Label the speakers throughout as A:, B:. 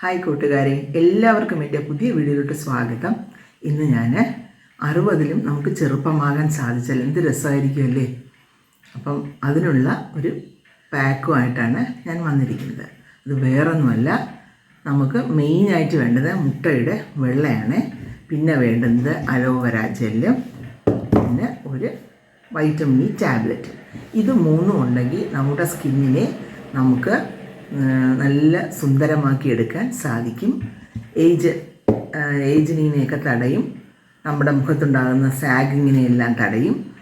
A: Hi കൂട്ടുകാരെ. എല്ലാവർക്കും എന്റെ പുതിയ വീഡിയോയിലോട്ട് സ്വാഗതം. ഇന്ന് ഞാൻ അറുപതിലും നമുക്ക് ചെറുപ്പമാകാൻ സാധിച്ചാൽ എന്ത് രസമായിരിക്കുമല്ലേ അപ്പം അതിനുള്ള ഒരു പാക്കുമായിട്ടാണ് ഞാൻ വന്നിരിക്കുന്നത്. അത് വേറൊന്നുമല്ല നമുക്ക് മെയിനായിട്ട് വേണ്ടത് മുട്ടയുടെ വെള്ളയാണ്. പിന്നെ വേണ്ടുന്നത് അലോവര ജെല്ലും. പിന്നെ ഒരു വൈറ്റമിൻ ഇ ടാബ്ലറ്റ്. ഇത് മൂന്നും ഉണ്ടെങ്കിൽ നമ്മുടെ സ്കിന്നിനെ നമുക്ക് നല്ല സുന്ദരമാക്കി എടുക്കാൻ സാധിക്കും. ഏജ് ഏജിനെയൊക്കെ തടയും. നമ്മുടെ മുഖത്തുണ്ടാകുന്ന സാഗിങ്ങിനെ എല്ലാം തടയും.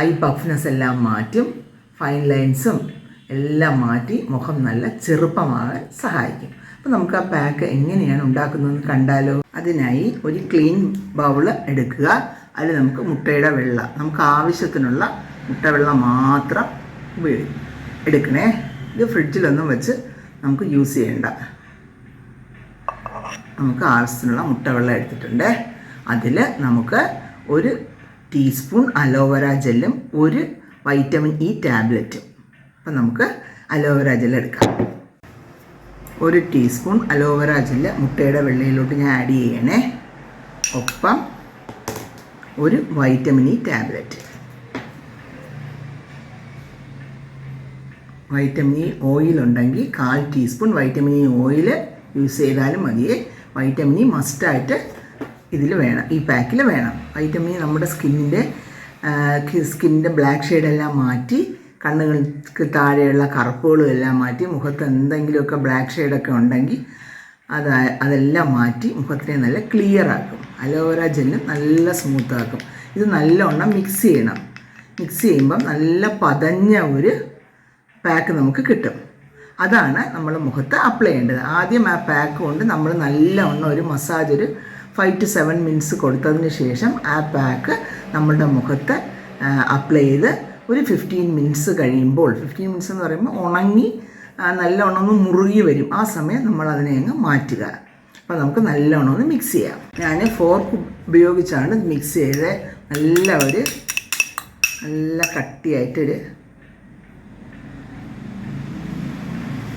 A: ഐ പഫ്നെസ് എല്ലാം മാറ്റും. ഫൈൻ ലൈൻസും എല്ലാം മാറ്റി മുഖം നല്ല ചെറുപ്പമാകാൻ സഹായിക്കും. അപ്പോൾ നമുക്ക് ആ പാക്ക് എങ്ങനെയാണ് ഉണ്ടാക്കുന്നതെന്ന് കണ്ടാലോ? അതിനായി ഒരു ക്ലീൻ ബൗൾ എടുക്കുക. അതിൽ നമുക്ക് മുട്ടയുടെ വെള്ള നമുക്ക് ആവശ്യത്തിനുള്ള മുട്ടവെള്ളം മാത്രം ഉപയോഗിക്കും എടുക്കണേ. ഇത് ഫ്രിഡ്ജിലൊന്നും വെച്ച് നമുക്ക് യൂസ് ചെയ്യണ്ട. നമുക്ക് ആവശ്യത്തിനുള്ള മുട്ടവെള്ളം എടുത്തിട്ടുണ്ട്. അതിൽ നമുക്ക് ഒരു ടീസ്പൂൺ അലോവേര ജെല്ലും ഒരു വൈറ്റമിൻ ഇ ടാബ്ലറ്റും. അപ്പം നമുക്ക് അലോവേര ജെൽ എടുക്കാം. ഒരു ടീസ്പൂൺ അലോവേര ജെല്ല് മുട്ടയുടെ വെള്ളയിലോട്ട് ഞാൻ ആഡ് ചെയ്യണേ. ഒപ്പം ഒരു vitamin E tablet. Vitamin E oil ഉണ്ടെങ്കിൽ കാൽ teaspoon vitamin E oil use ചെയ്താലും മതിയേ വൈറ്റമിൻ ഇ മസ്റ്റായിട്ട് ഇതിൽ വേണം ഈ പാക്കിൽ വേണം. വൈറ്റമിൻ ഇ നമ്മുടെ സ്കിന്നിന്റെ സ്കിന്നിന്റെ ബ്ലാക്ക് ഷെയ്ഡെല്ലാം മാറ്റി കണ്ണുകൾക്ക് താഴെയുള്ള കറുപ്പുകളും എല്ലാം മാറ്റി മുഖത്ത് എന്തെങ്കിലുമൊക്കെ ബ്ലാക്ക് ഷെയ്ഡൊക്കെ ഉണ്ടെങ്കിൽ അത് അതെല്ലാം മാറ്റി മുഖത്തിനെ നല്ല ക്ലിയർ ആക്കും. അലോവേര ജെല്ലും നല്ല സ്മൂത്ത് ആക്കും. ഇത് നല്ലവണ്ണം മിക്സ് ചെയ്യണം. മിക്സ് ചെയ്യുമ്പം നല്ല പതഞ്ഞ ഒരു പാക്ക് നമുക്ക് കിട്ടും. അതാണ് നമ്മൾ മുഖത്ത് അപ്ലൈ ചെയ്യേണ്ടത്. ആദ്യം ആ പാക്ക് കൊണ്ട് നമ്മൾ നല്ലവണ്ണം ഒരു മസാജ് ഒരു ഫൈവ് ടു സെവൻ മിനിറ്റ്സ് കൊടുത്തതിന് ശേഷം ആ പാക്ക് നമ്മളുടെ മുഖത്ത് അപ്ലൈ ചെയ്ത് ഒരു ഫിഫ്റ്റീൻ മിനിറ്റ്സ് കഴിയുമ്പോൾ ഫിഫ്റ്റീൻ മിനിറ്റ്സ് എന്ന് പറയുമ്പോൾ ഉണങ്ങി നല്ലവണ്ണം ഒന്ന് മുറുകി വരും. ആ സമയം നമ്മൾ അതിനെ അങ്ങ് മാറ്റുക. അപ്പോൾ നമുക്ക് നല്ലവണ്ണം ഒന്ന് മിക്സ് ചെയ്യാം. ഞാൻ ഫോർക്ക് ഉപയോഗിച്ചാണ് മിക്സ് ചെയ്ത് നല്ല ഒരു നല്ല കട്ടിയായിട്ടൊരു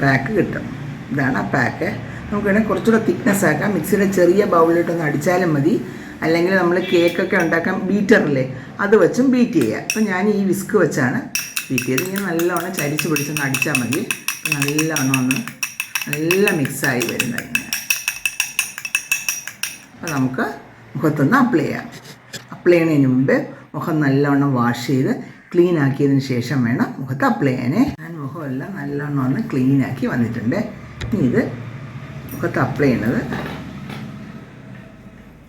A: പാക്ക് കിട്ടും. ഇതാണ് ആ പാക്ക്. നമുക്ക് വേണമെങ്കിൽ കുറച്ചുകൂടെ തിക്നെസ് ആക്കാം. മിക്സിയുടെ ചെറിയ ബൗളിലിട്ടൊന്ന് അടിച്ചാലും മതി. അല്ലെങ്കിൽ നമ്മൾ കേക്കൊക്കെ ഉണ്ടാക്കാൻ ബീറ്ററില്ലേ അത് വെച്ചും ബീറ്റ് ചെയ്യുക അപ്പം ഞാൻ ഈ വിസ്ക് വെച്ചാണ് ബീറ്റ് ചെയ്ത് ഇങ്ങനെ നല്ലവണ്ണം ചരിച്ച് പിടിച്ചൊന്ന് അടിച്ചാൽ മതി. നല്ലവണ്ണം ഒന്ന് നല്ല മിക്സായി വരുന്നത് അപ്പോൾ നമുക്ക് മുഖത്തൊന്ന് അപ്ലൈ ചെയ്യാം. അപ്ലൈ ചെയ്യുന്നതിന് മുമ്പ് മുഖം നല്ലവണ്ണം വാഷ് ചെയ്ത് ക്ലീൻ ആക്കിയതിന് ശേഷം വേണം മുഖത്ത് അപ്ലൈ ചെയ്യാനേ. മുഖമെല്ലാം നല്ലോണം ഒന്ന് ക്ലീൻ ആക്കി വന്നിട്ടുണ്ട്. ഇനി ഇത് മുഖത്ത് അപ്ലൈ ചെയ്യുന്നത്.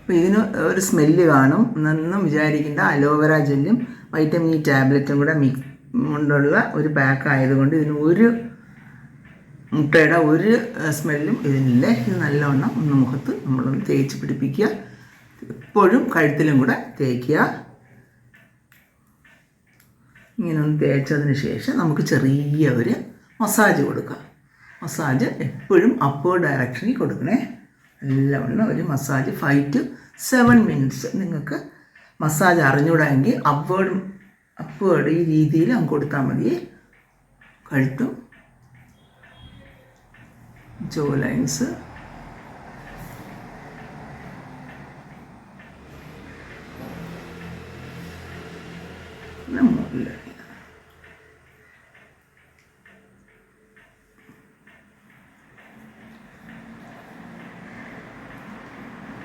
A: അപ്പോൾ ഇതിന് ഒരു സ്മെല്ല് കാണും. എന്നൊന്നും വിചാരിക്കേണ്ട അലോവേറ ജെല്ലും വൈറ്റമിൻ ഇ ടാബ്ലറ്റും കൂടെ മിക്സ് കൊണ്ടുള്ള ഒരു പാക്ക് ആയതുകൊണ്ട് ഇതിന് ഒരു മുട്ടയുടെ ഒരു സ്മെല്ലും ഇതിനില്ല. ഇത് നല്ലവണ്ണം ഒന്ന് മുഖത്ത് നമ്മളൊന്ന് തേച്ച് പിടിപ്പിക്കുക. എപ്പോഴും കഴുത്തിലും കൂടെ തേക്കുക. ഇങ്ങനെ ഒന്ന് തേച്ചതിന് ശേഷം നമുക്ക് ചെറിയ ഒരു മസാജ് കൊടുക്കാം. മസാജ് എപ്പോഴും അപ്പേർഡ് ഡയറക്ഷനിൽ കൊടുക്കണേ. നല്ലവണ്ണം ഒരു massage five to seven minutes നിങ്ങൾക്ക് മസാജ് അറിഞ്ഞുകൂടാമെങ്കിൽ അപ്വേർഡ് അപ്വേർഡ് ഈ രീതിയിൽ അങ്ങ് കൊടുത്താൽ മതി. കഴുത്തും ജോ ലൈൻസ്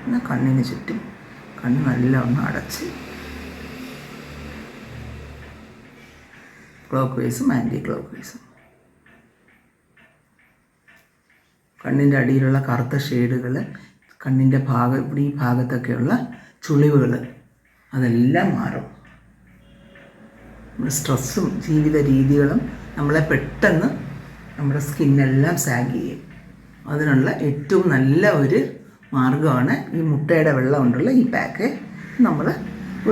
A: പിന്നെ കണ്ണിന് ചുറ്റും കണ്ണ് നല്ല ഒന്ന് അടച്ച്. ക്ലോക്ക് വൈസും ആന്റി ക്ലോക്ക് വൈസും കണ്ണിന്റെ അടിയിലുള്ള കറുത്ത ഷെയ്ഡുകൾ കണ്ണിന്റെ ഭാഗം ഇവിടെ ഈ ഭാഗത്തൊക്കെയുള്ള ചുളിവുകൾ അതെല്ലാം മാറും. സ്ട്രെസ്സും ജീവിത രീതികളും നമ്മളെ പെട്ടെന്ന് നമ്മുടെ സ്കിന്നെല്ലാം സാഗ് ചെയ്യും. അതിനുള്ള ഏറ്റവും നല്ല ഒരു മാർഗമാണ്. ഈ മുട്ടയുടെ വെള്ളം കൊണ്ടുള്ള ഈ പാക്ക് നമ്മൾ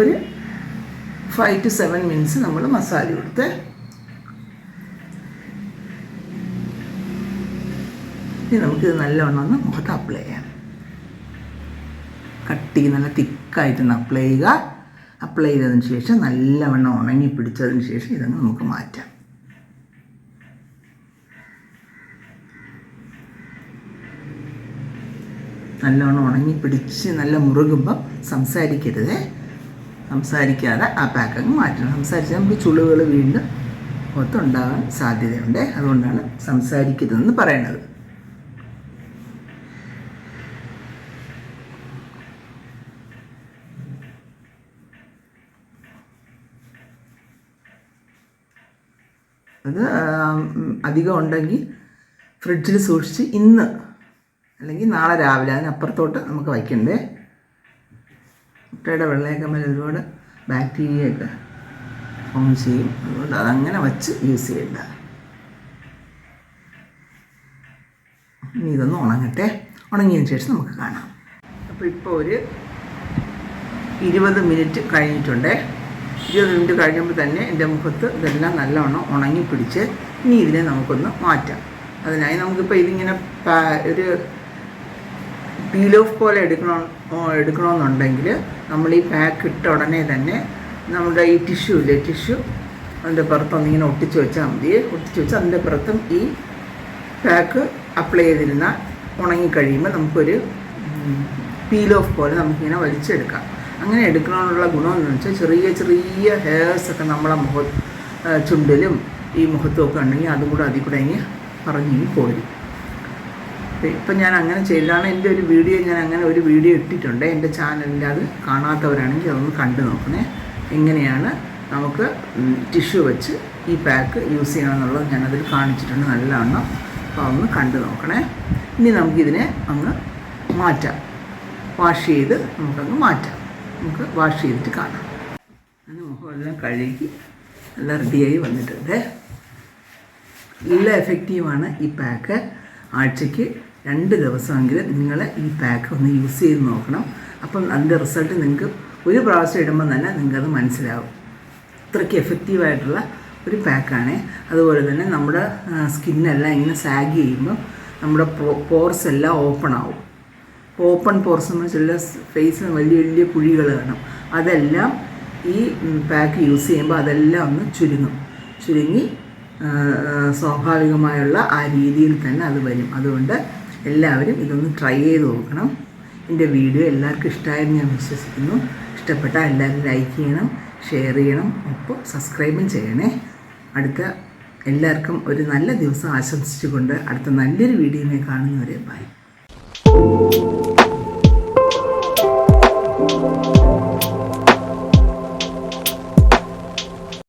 A: ഒരു ഫൈവ് ടു സെവൻ മിനിറ്റ്സ് നമ്മൾ മസാല കൊടുത്ത് ഇനി നമുക്കിത് നല്ലവണ്ണം ഒന്ന് മുഖത്ത് അപ്ലൈ ചെയ്യാം. കട്ടി നല്ല തിക്കായിട്ടൊന്ന് അപ്ലൈ ചെയ്യുക. അപ്ലൈ ചെയ്തതിന് ശേഷം നല്ലവണ്ണം ഉണങ്ങി പിടിച്ചതിന് ശേഷം ഇതങ്ങ് നമുക്ക് മാറ്റാം. നല്ലോണം ഉണങ്ങി പിടിച്ച് നല്ല മുറുകുമ്പം സംസാരിക്കരുതേ. സംസാരിക്കാതെ ആ പാക്കങ്ങ് മാറ്റണം. സംസാരിച്ചാൽ നമുക്ക് ചുളിവുകൾ വീണ്ടും ഒത്തുണ്ടാകാൻ സാധ്യതയുണ്ട്. അതുകൊണ്ടാണ് സംസാരിക്കരുതെന്ന് പറയണത്. അത് അധികം ഉണ്ടെങ്കിൽ ഫ്രിഡ്ജിൽ സൂക്ഷിച്ച് ഇന്ന് അല്ലെങ്കിൽ നാളെ രാവിലെ അതിനപ്പുറത്തോട്ട് നമുക്ക് വയ്ക്കണ്ടേ? മുട്ടയുടെ വെള്ളയൊക്കെ മേലെ ഒരുപാട് ബാക്ടീരിയയൊക്കെ ഫോം ചെയ്യും. അതുകൊണ്ട് അതങ്ങനെ വച്ച് യൂസ് ചെയ്യണ്ട. ഇനി ഇതൊന്ന് ഉണങ്ങട്ടെ. ഉണങ്ങിയതിന് ശേഷം നമുക്ക് കാണാം. അപ്പോൾ ഇപ്പോൾ ഒരു ഇരുപത് മിനിറ്റ് കഴിഞ്ഞിട്ടുണ്ട്. ഇരുപത് മിനിറ്റ് കഴിഞ്ഞപ്പോൾ തന്നെ എന്റെ മുഖത്ത് ഇതെല്ലാം നല്ലവണ്ണം ഉണങ്ങി പിടിച്ച് ഇനി ഇതിനെ നമുക്കൊന്ന് മാറ്റാം. അതിനായി നമുക്കിപ്പോൾ ഇതിങ്ങനെ ഒരു പീൽ ഓഫ് പോലെ എടുക്കണോ എടുക്കണമെന്നുണ്ടെങ്കിൽ നമ്മൾ ഈ പാക്ക് ഇട്ട ഉടനെ തന്നെ നമ്മുടെ ഈ ടിഷ്യൂ ഇല്ലേ ടിഷ്യൂ അതിന്റെ പുറത്തൊന്നിങ്ങനെ ഒട്ടിച്ച് വെച്ചാൽ മതി. ഒട്ടിച്ച് വെച്ച് അതിന്റെ പുറത്തും ഈ പാക്ക് അപ്ലൈ ചെയ്തിരുന്ന ഉണങ്ങിക്കഴിയുമ്പോൾ നമുക്കൊരു പീൽ ഓഫ് പോലെ നമുക്കിങ്ങനെ വലിച്ചെടുക്കാം. അങ്ങനെ എടുക്കണമെന്നുള്ള ഗുണമെന്ന് വെച്ചാൽ ചെറിയ ചെറിയ ഹെയർസ് ഒക്കെ നമ്മളെ മുഖ ചുണ്ടിലും ഈ മുഖത്തും ഒക്കെ ഉണ്ടെങ്കിൽ അതും കൂടെ അതിൽ കൂടെ ഇങ്ങനെ പറഞ്ഞിങ്ങി പോരും. ഇപ്പം ഞാൻ അങ്ങനെ ചെയ്താണ് എന്റെ ഒരു വീഡിയോ ഞാൻ അങ്ങനെ ഒരു വീഡിയോ ഇട്ടിട്ടുണ്ട്. എന്റെ ചാനലിൽ അത് കാണാത്തവരാണെങ്കിൽ അതൊന്ന് കണ്ടു നോക്കണേ. എങ്ങനെയാണ് നമുക്ക് ടിഷ്യൂ വെച്ച് ഈ പാക്ക് യൂസ് ചെയ്യണമെന്നുള്ളത് ഞാനതിൽ കാണിച്ചിട്ടുണ്ട്. നല്ലതാണ് അപ്പോൾ അതൊന്ന് കണ്ടു നോക്കണേ. ഇനി നമുക്കിതിനെ അങ്ങ് മാറ്റാം. വാഷ് ചെയ്ത് നമുക്കങ്ങ് മാറ്റാം. നമുക്ക് വാഷ് ചെയ്തിട്ട് കാണാം. അങ്ങനെ മുഖമെല്ലാം കഴുകി നല്ല റെഡിയായി വന്നിട്ടുണ്ട്. നല്ല എഫക്റ്റീവാണ് ഈ പാക്ക്. ആഴ്ചയ്ക്ക് രണ്ട് ദിവസമെങ്കിലും നിങ്ങൾ ഈ പാക്ക് ഒന്ന് യൂസ് ചെയ്ത് നോക്കണം. അപ്പം അതിന്റെ റിസൾട്ട് നിങ്ങൾക്ക് ഒരു പ്രാവശ്യം ഇടുമ്പോൾ തന്നെ നിങ്ങൾക്കത് മനസ്സിലാവും. അത്രയ്ക്ക് എഫക്റ്റീവായിട്ടുള്ള ഒരു പാക്കാണ് അതുപോലെ തന്നെ നമ്മുടെ സ്കിന്നെല്ലാം ഇങ്ങനെ സാഗ് ചെയ്യുമ്പോൾ നമ്മുടെ പോർസ് എല്ലാം ഓപ്പൺ ആവും. ഓപ്പൺ പോർസ് എന്ന് വെച്ചാൽ ഫേസിന് വലിയ വലിയ കുഴികൾ കാണും. അതെല്ലാം ഈ പാക്ക് യൂസ് ചെയ്യുമ്പോൾ അതെല്ലാം ഒന്ന് ചുരുങ്ങും. ചുരുങ്ങി സ്വാഭാവികമായുള്ള ആ രീതിയിൽ തന്നെ അത് വരും. അതുകൊണ്ട് എല്ലാവരും ഇതൊന്ന് ട്രൈ ചെയ്ത് നോക്കണം. എന്റെ വീഡിയോ എല്ലാവർക്കും ഇഷ്ടമായെന്ന് ഞാൻ വിശ്വസിക്കുന്നു. ഇഷ്ടപ്പെട്ടാൽ എല്ലാവരും ലൈക്ക് ചെയ്യണം ഷെയർ ചെയ്യണം ഒപ്പം സബ്സ്ക്രൈബും ചെയ്യണേ. അടുത്ത എല്ലാവർക്കും ഒരു നല്ല ദിവസം ആശംസിച്ചുകൊണ്ട് അടുത്ത നല്ലൊരു വീഡിയോയിൽ കാണുന്നവരെ ബൈ